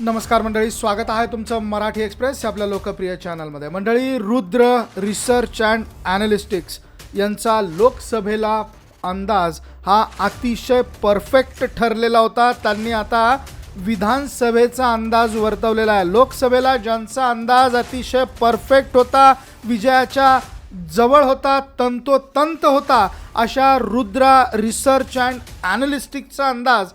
नमस्कार मंडळी स्वागत आहे तुमचं मराठी एक्सप्रेस आपल्या लोकप्रिय चॅनलमध्ये. मंडळी रुद्र रिसर्च अँड ॲनालिस्टिक्स यांचा लोकसभेला अंदाज हा अतिशय परफेक्ट ठरलेला होता. त्यांनी आता विधानसभेचा अंदाज वर्तवलेला आहे. लोकसभेला ज्यांचा अंदाज अतिशय परफेक्ट होता विजयाच्या जवळ होता तंतोतंत होता अशा रुद्रा रिसर्च अँड ॲनालिस्टिकचा अंदाज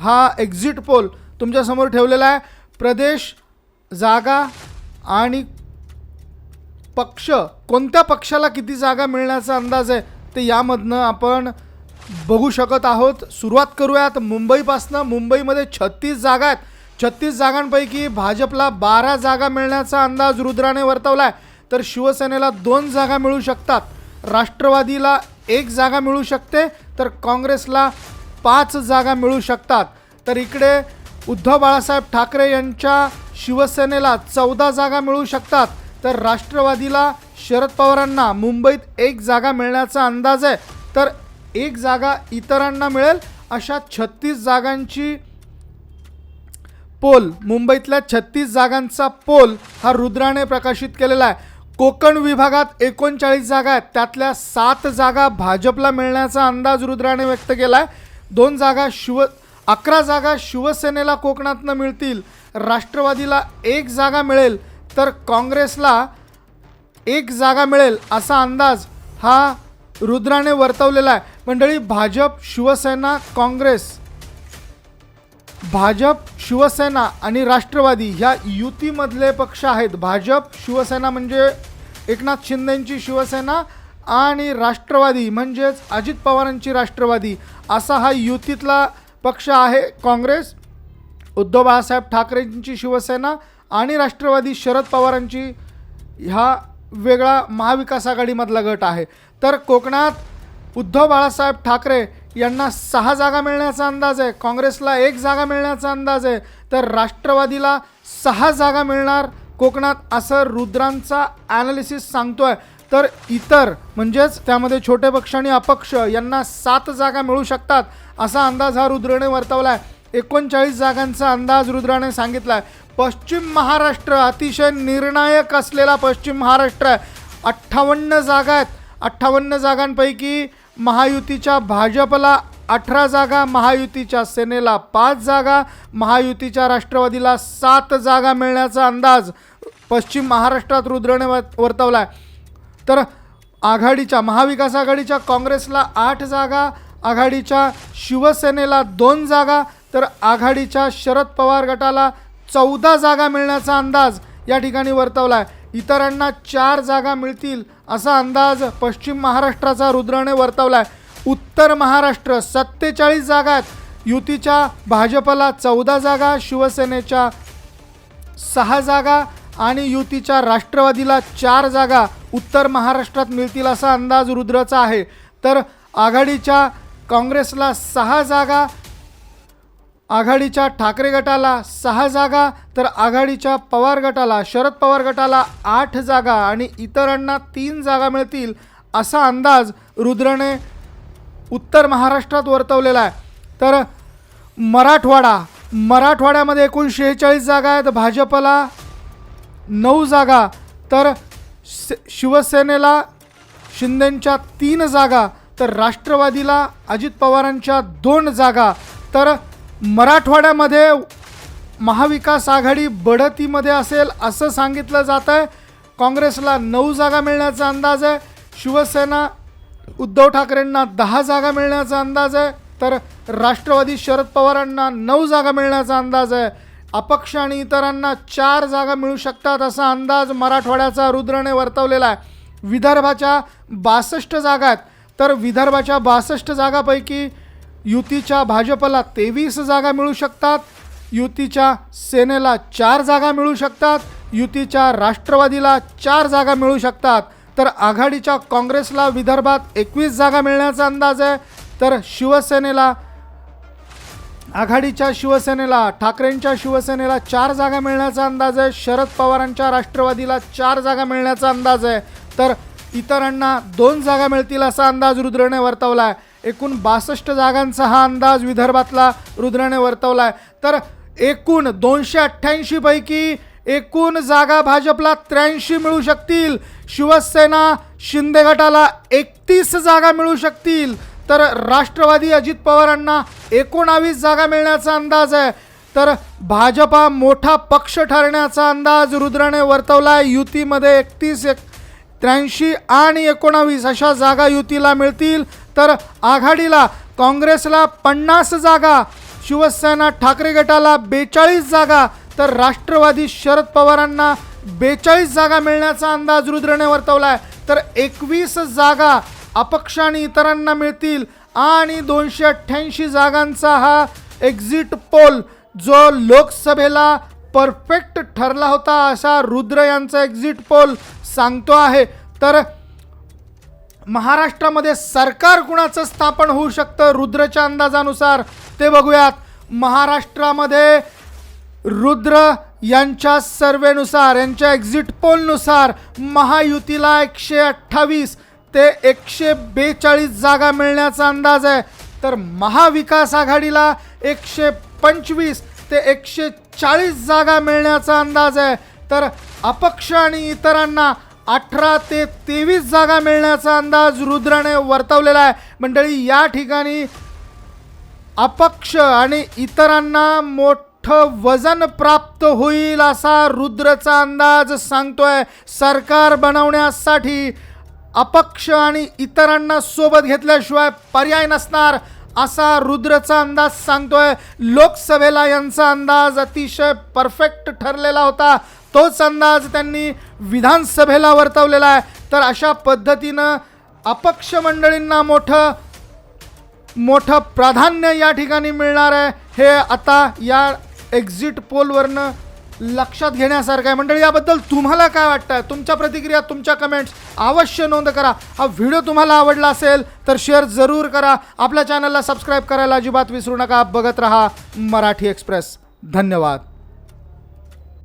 हा एक्झिट पोल तुमच्यासमोर ठेवलेला आहे. प्रदेश जागा आणि पक्ष. कोणत्या पक्षाला किती जागा मिळण्याचा अंदाज आहे ते यामधनं आपण बघू शकत आहोत. सुरुवात करूयात. मुंबईपासनं मुंबईमध्ये छत्तीस जागा आहेत. छत्तीस जागांपैकी भाजपला बारा जागा मिळण्याचा अंदाज रुद्राने वर्तवला आहे तर शिवसेनेला दोन जागा मिळू शकतात. राष्ट्रवादीला एक जागा मिळू शकते. तर काँग्रेसला पाच जागा मिळू शकतात. तर इकडे उद्धव बाळासाहेब ठाकरे यांच्या शिवसेनेला चौदा जागा मिळू शकतात तर राष्ट्रवादीला शरद पवारांना मुंबईत एक जागा मिळण्याचा अंदाज आहे. तर एक जागा इतरांना मिळेल अशा छत्तीस जागांची पोल मुंबईतल्या छत्तीस जागांचा पोल हा रुद्राने प्रकाशित केलेला आहे. कोकण विभागात एकोणचाळीस जागा आहेत त्यातल्या सात जागा भाजपला मिळण्याचा अंदाज रुद्राने व्यक्त केला आहे दोन जागा शिव अकरा जागा शिवसेनेला कोकणातनं मिळतील राष्ट्रवादीला एक जागा मिळेल तर काँग्रेसला एक जागा मिळेल असा अंदाज हा रुद्राने वर्तवलेला आहे. मंडळी भाजप शिवसेना काँग्रेस भाजप शिवसेना आणि राष्ट्रवादी ह्या युतीमधले पक्ष आहेत. भाजप शिवसेना म्हणजे एकनाथ शिंदेंची शिवसेना आणि राष्ट्रवादी म्हणजेच अजित पवारांची राष्ट्रवादी असा हा युतीतला पक्ष आहे काँग्रेस उद्धव बाळासाहेब ठाकरेंची शिवसेना आणि राष्ट्रवादी शरद पवारांची ह्या वेगळा महाविकास आघाडीमधला गट आहे. तर कोकणात उद्धव बाळासाहेब ठाकरे यांना सहा जागा मिळण्याचा अंदाज आहे काँग्रेसला एक जागा मिळण्याचा अंदाज आहे तर राष्ट्रवादीला सहा जागा मिळणार कोकणात असं रुद्रांचा ॲनालिसिस सांगतो आहे तर इतर म्हणजेच त्यामध्ये छोटे पक्ष आणि अपक्ष यांना सात जागा मिळू शकतात असा अंदाज हा रुद्रने वर्तवला आहे एकोणचाळीस जागांचा अंदाज रुद्राने सांगितला आहे पश्चिम महाराष्ट्र अतिशय निर्णायक असलेला पश्चिम महाराष्ट्र आहे. अठ्ठावन्न जागा आहेत. अठ्ठावन्न जागांपैकी महायुतीच्या भाजपला अठरा जागा महायुतीच्या सेनेला पाच जागा महायुतीच्या राष्ट्रवादीला सात जागा मिळण्याचा अंदाज पश्चिम महाराष्ट्रात रुद्रने व- वर्तवला आहे तर आघाडीच्या महाविकास आघाडीच्या काँग्रेसला आठ जागा आघाडीच्या शिवसेनेला दोन जागा तर आघाडीच्या शरद पवार गटाला चौदा जागा मिळण्याचा अंदाज या ठिकाणी वर्तवला आहे इतरांना चार जागा मिळतील असा अंदाज पश्चिम महाराष्ट्राचा रुद्राने वर्तवला आहे उत्तर महाराष्ट्र सत्तेचाळीस जागा आहेत. युतीच्या भाजपला चौदा जागा शिवसेनेच्या सहा जागा आणि युतीच्या राष्ट्रवादीला चार जागा उत्तर महाराष्ट्रात मिळतील असा अंदाज रुद्रचा आहे. तर आघाडीच्या काँग्रेसला सहा जागा आघाडीच्या ठाकरे गटाला सहा जागा तर आघाडीच्या पवार गटाला शरद पवार गटाला आठ जागा आणि इतरांना तीन जागा मिळतील असा अंदाज रुद्रने उत्तर महाराष्ट्रात वर्तवलेला आहे. तर मराठवाडा मराठवाड्यामध्ये एकूण शेहेचाळीस जागा आहेत. भाजपला नऊ जागा. तर शिवसेनेला शिंदेंच्या तीन जागा तर राष्ट्रवादीला अजित पवारांच्या दोन जागा. तर मराठवाड्यामध्ये महाविकास आघाडी बढतीमध्ये असेल असं सांगितलं जात आहे काँग्रेसला नऊ जागा मिळण्याचा अंदाज आहे. शिवसेना उद्धव ठाकरेंना दहा जागा मिळण्याचा अंदाज आहे. तर राष्ट्रवादी शरद पवारांना नऊ जागा मिळण्याचा अंदाज आहे. अपक्ष आणि इतरांना चार जागा मिळू शकतात असा अंदाज मराठवाड्याचा रुद्रने वर्तवलेला आहे. विदर्भाच्या बासष्ट जागा आहेत. तर विदर्भाच्या बासष्ट जागापैकी युतीच्या भाजपला तेवीस जागा मिळू शकतात. युतीच्या सेनेला चार जागा मिळू शकतात. युतीच्या राष्ट्रवादीला चार जागा मिळू शकतात. तर आघाडीच्या काँग्रेसला विदर्भात एकवीस जागा मिळण्याचा अंदाज आहे. तर शिवसेनेला आघाडीच्या शिवसेनेला ठाकरेंच्या शिवसेनेला चार जागा मिळण्याचा अंदाज आहे. शरद पवारांच्या राष्ट्रवादीला चार जागा मिळण्याचा अंदाज आहे. तर इतरांना दोन जागा मिळतील असा अंदाज रुद्रने वर्तवला आहे एकूण बासष्ट जागांचा हा अंदाज विदर्भातला रुद्रने वर्तवला आहे तर एकूण दोनशे अठ्ठ्याऐंशीपैकी एकूण जागा भाजपला त्र्याऐंशी मिळू शकतील. शिवसेना शिंदे गटाला एकतीस जागा मिळू शकतील. तर राष्ट्रवादी अजित पवारांना एकोणावीस जागा मिळण्याचा अंदाज आहे. तर भाजपा मोठा पक्ष ठरण्याचा अंदाज रुद्राने वर्तवला आहे युतीमध्ये एकतीस एक त्र्याऐंशी आणि एकोणावीस अशा जागा युतीला मिळतील. तर आघाडीला काँग्रेसला पन्नास जागा शिवसेना ठाकरे गटाला बेचाळीस जागा तर राष्ट्रवादी शरद पवारांना बेचाळीस जागा मिळण्याचा अंदाज रुद्रने वर्तवला आहे तर एकवीस जागा अपक्ष आणि इतरांना मिळतील आणि दोनशे अठ्ठ्याऐंशी जागांचा हा एक्झिट पोल जो लोकसभेला परफेक्ट ठरला होता असा रुद्र यांचा एक्झिट पोल सांगतो आहे. तर महाराष्ट्रामध्ये सरकार कुणाचं स्थापन होऊ शकतं रुद्रच्या अंदाजानुसार ते बघूयात. महाराष्ट्रामध्ये रुद्र यांच्या सर्वेनुसार यांच्या एक्झिट पोलनुसार महायुतीला एकशे अठ्ठावीस ते एकशे बेचाळीस जागा मिळण्याचा अंदाज आहे. तर महाविकास आघाडीला एकशे पंचवीस ते एकशे चाळीस जागा मिळण्याचा अंदाज आहे. तर अपक्ष आणि इतरांना अठरा ते तेवीस जागा मिळण्याचा अंदाज रुद्राने वर्तवलेला आहे. मंडळी या ठिकाणी अपक्ष आणि इतरांना मोठं वजन प्राप्त होईल असा रुद्रचा अंदाज सांगतोय सरकार बनवण्यासाठी. अपक्ष आणि इतरांना सोबत घेतल्याशिवाय पर्याय नसणार असा रुद्रचा अंदाज सांगतोय. लोकसभेला यांचा अंदाज अतिशय परफेक्ट ठरलेला होता. तोच अंदाज त्यांनी विधानसभेला वर्तवलेला आहे. तर अशा पद्धतीनं अपक्ष मंडळींना मोठं मोठं प्राधान्य या ठिकाणी मिळणार आहे. हे आता या एक्झिट पोलवरनं लक्षात घेण्यासारखं आहे. मंडळी याबद्दल तुम्हाला काय वाटतं आहे तुमच्या प्रतिक्रिया तुमच्या कमेंट्स अवश्य नोंद करा. हा व्हिडिओ तुम्हाला आवडला असेल तर शेअर जरूर करा. आपल्या चॅनलला सबस्क्राईब करायला अजिबात विसरू नका. बघत रहा मराठी एक्सप्रेस धन्यवाद.